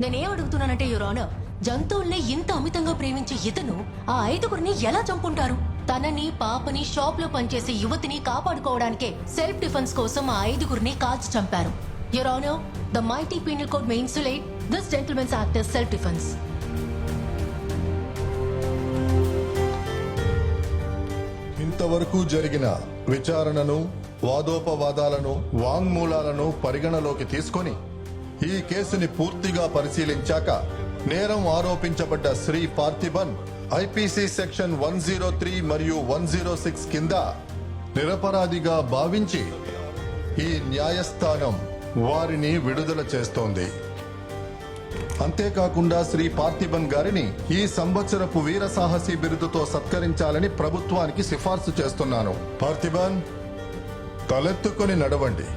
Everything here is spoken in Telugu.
నేనేం అడుగుతున్నానంటే యువర్ ఆనర్ జంతువుల్ని ఇంత అమితంగా ప్రేమించే ఇతను ఆ ఐదుగురిని ఎలా చంపుంటారు? తనని పాపని షాప్లో పనిచేసే యువతిని కాపాడుకోవడానికే సెల్ఫ్ డిఫెన్స్ కోసం ఆ ఐదుగురిని కాల్చి చంపారు. Your honour the mighty penal code may insulate this gentlemen's act self defence ఇంతవరకు జరిగిన విచారణను వాదోపవాదాలను వాంగ్మూలాలను పరిగణలోకి తీసుకొని ఈ కేసుని పూర్తిగా పరిశీలించాక నేరం ఆరోపించబడ్డ Shri Parthiban IPC section one zero three మరియు వన్ జీరో సిక్స్ కింద నిరపరాధిగా భావించి ఈ న్యాయస్థానం వారిని విడుదల చేస్తోంది. అంతేకాకుండా శ్రీ పార్థిబన్ గారిని ఈ సంవత్సరపు వీర సాహసి బిరుదుతో సత్కరించాలని ప్రభుత్వానికి సిఫార్సు చేస్తున్నాను. పార్థిబన్ తలెత్తుకొని నడవండి.